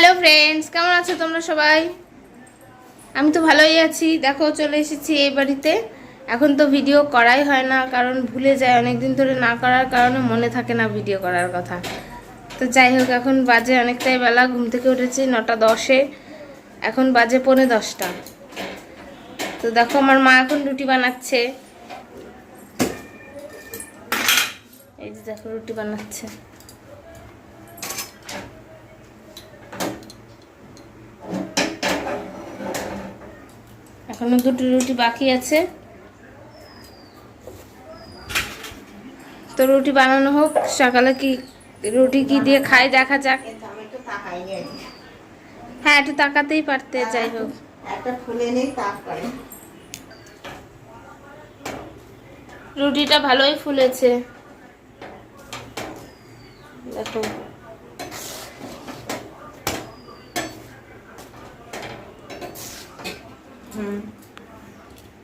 Hello friends কেমন আছো তোমরা সবাই? আমি তো ভালোই আছি। দেখো, চলে এসেছি এই বাড়িতে। এখন তো ভিডিও করাই হয় না, কারণ ভুলে যায়। অনেক দিন ধরে না করার কারণে মনে থাকে না ভিডিও করার কথা। তো যাই হোক, এখন বাজে অনেকটাই বেলা। ঘুম থেকে উঠেছি নটা দশে। এখন বাজে পৌনে দশটা। তো দেখো, আমার মা এখন রুটি বানাচ্ছে। এই যে দেখো, রুটি বানাচ্ছে। এখনও দুটো রুটি বাকি আছে। তো রুটি বানানো হোক সকালে কি রুটি কি দিয়ে খাই দেখা যাক। হ্যাঁ একটু তাকাতেই পারতে যাই হোক। একটা ফুলে নেই তারপরে। রুটিটা ভালোই ফুলেছে। দেখো। হুম।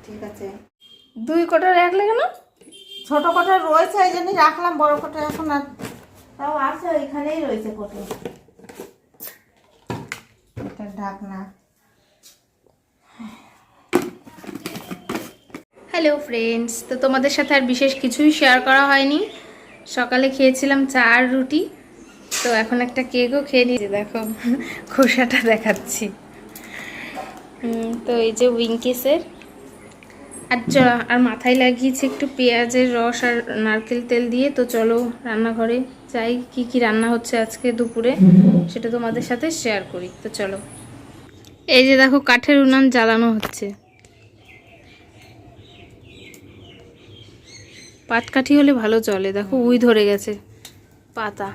ঠিক আছে। দুই কোটা রাখলে কেন? ছোট কোটা রয়েছে এই জন্যই রাখলাম বড় কোটা এখন আর তাও আছে ওইখানেই রয়েছে কোটো। এটা ঢাকনা হ্যালো ফ্রেন্ডস তো তোমাদের সাথে আর বিশেষ কিছুই শেয়ার করা হয়নি। সকালে খেয়েছিলাম চা আর রুটি। তো এখন একটা কেকও খেয়ে নিয়েছি দেখো। খোসাটা দেখাচ্ছি। তো এই যে উইঙ্কিসের আর চ- আর মাথায় লাগিয়েছি একটু পেঁয়াজের রস আর নারকেল তেল দিয়ে, তো চলো রান্নাঘরে যাই, কি কি রান্না হচ্ছে আজকে দুপুরে, সেটা তোমাদের সাথে শেয়ার করি, তো চলো। এই যে দেখো, কাঠের উনান জ্বালানো হচ্ছে। পাটকাঠি হলে ভালো চলে, দেখো, উই ধরে গেছে, পাতা।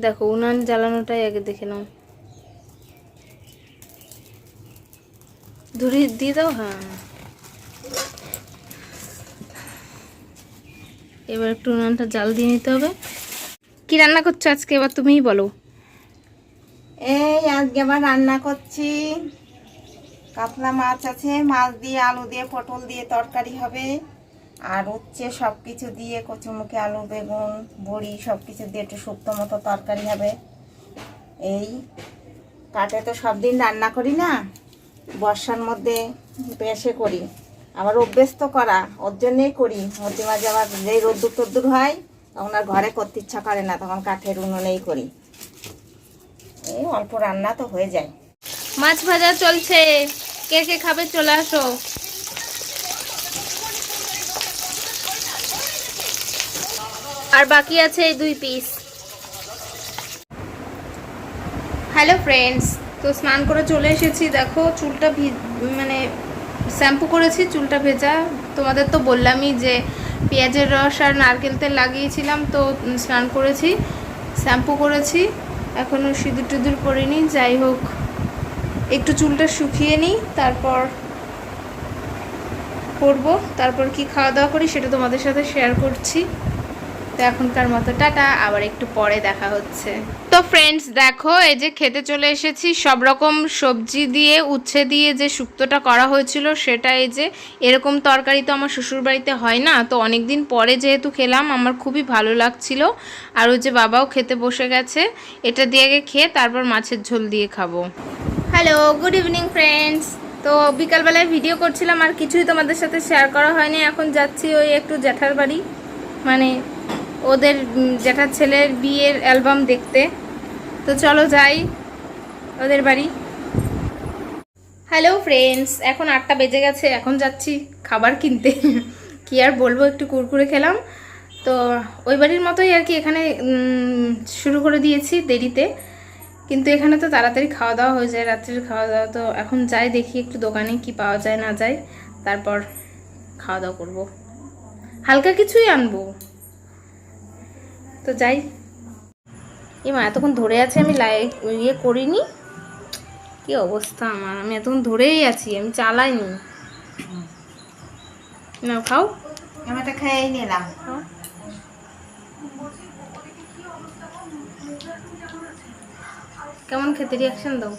দেখো, উনান জ্বালানোটাই আগে দেখে নাও। ধরে দিয়ে দাও হ্যাঁ। এবার একটু উনানটা জাল দিয়ে নিতে হবে। কি রান্না করছ আজকে? এবার তুমিই বলো। এই, আজকে আবার রান্না করছি। কাতলা মাছ আছে, মাছ দিয়ে আলু দিয়ে পটল দিয়ে তরকারি হবে। আর উচ্ছে সব কিছু দিয়ে কচুমুখে আলু, বেগুন, বড়ি সব কিছু দিয়ে একটু শুক্তো মতো তরকারি হবে। এই কাটে তো সব দিন রান্না করি না? বর্ষার মধ্যে বেশে করি। আবার অভ্যেস তো করা, ওর জন্যেই করি। মধ্যে মাঝে আবার যেই রোদ্দুর টদ্দুর হয়, তখন আর ঘরে করতে ইচ্ছা করে না, তখন কাঠের উনুনেই করি। এই অল্প রান্না তো হয়ে যায়। মাছ ভাজা চলছে। কে কে খাবে চলে আসো। আর বাকি আছে এই দুই পিস হ্যালো ফ্রেন্ডস তো স্নান করে চলে এসেছি। দেখো, চুলটা মানে শ্যাম্পু করেছি, চুলটা ভেজা। তোমাদের তো বললামই যে পেঁয়াজের রস আর নারকেল তেল লাগিয়েছিলাম, তো স্নান করেছি, শ্যাম্পু করেছি। এখনও সিঁদুর টিঁদুর পরিনি, যাই হোক, একটু চুলটা শুকিয়ে নিই, তারপর করব। তারপর কি খাওয়া দাওয়া করি সেটা তোমাদের সাথে শেয়ার করছি। তো এখনকার মতো, টাটা, আবার একটু পরে দেখা হচ্ছে। তো ফ্রেন্ডস দেখো, এই যে খেতে চলে এসেছি। সব রকম সবজি দিয়ে, উচ্ছে দিয়ে যে শুক্তোটা করা হয়েছিল, সেটা এই যে এরকম তরকারি তো আমার শ্বশুরবাড়িতে হয় না। তো অনেক দিন পরে যেহেতু খেলাম, আমার খুবই ভালো লাগছিল। আর ওই যে বাবাও খেতে বসে গেছে। এটা দিয়ে আগে খেয়ে তারপর মাছের ঝোল দিয়ে খাব। হ্যালো গুড ইভিনিং ফ্রেন্ডস তো বিকালবেলায় ভিডিও করছিলাম, আর কিছুই তোমাদের সাথে শেয়ার করা হয়নি। এখন যাচ্ছি ওই একটু জ্যাঠার বাড়ি। মানে ওদের জ্যাঠার ছেলের বিয়ের অ্যালবাম দেখতে। তো চলো যাই ওদের বাড়ি। হ্যালো ফ্রেন্ডস এখন আটটা বেজে গেছে, এখন যাচ্ছি খাবার কিনতে। কি আর বলব, একটু কুরকুরে খেলাম। তো ওই বাড়ির মতোই আর কি, এখানে শুরু করে দিয়েছি দেরিতে। কিন্তু এখানে তো তাড়াতাড়ি খাওয়া দাওয়া হয়ে যায়, রাত্রের খাওয়া দাওয়া। তো এখন যাই দেখি একটু দোকানে কি পাওয়া যায়, না যায়। তারপর খাওয়া দাওয়া করব। হালকা কিছুই আনব। তো যাই। এ মা এতক্ষণ ধরে আছে আমি লাই ইয়ে করিনি। কি অবস্থা আমার? আমি এতক্ষণ ধরেই আছি আমি চালাইনি। না খাও। আমারটা খেয়েই নিলাম। কেমন খেতে রিয়াকশন দাও?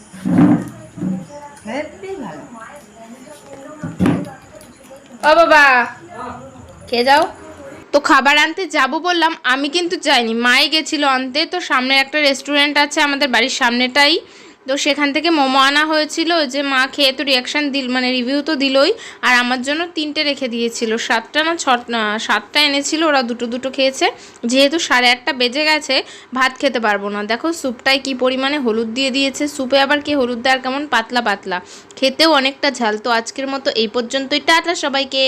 ও বাবা খেয়ে যাও। তো খাবার আনতে যাব বললাম আমি কিন্তু যাইনি। মায়ে গেছিল আনতে তো সামনে একটা রেস্টুরেন্ট আছে আমাদের বাড়ির সামনেটাই। তো সেখান থেকে মোমো আনা হয়েছিল যে মা খেয়ে তো রিয়াকশান দিল মানে রিভিউ তো দিলই আর আমার জন্য তিনটে রেখে দিয়েছিল। সাতটা না ছ না, সাতটা এনেছিল ওরা দুটো দুটো খেয়েছে। যেহেতু সাড়ে আটটা বেজে গেছে ভাত খেতে পারব না। দেখো স্যুপটায় কি পরিমাণে হলুদ দিয়ে দিয়েছে স্যুপে আবার কি হলুদ দেওয়ার কেমন পাতলা পাতলা। খেতেও অনেকটা ঝাল তো আজকের মতো এই পর্যন্তই। টাটা সবাইকে।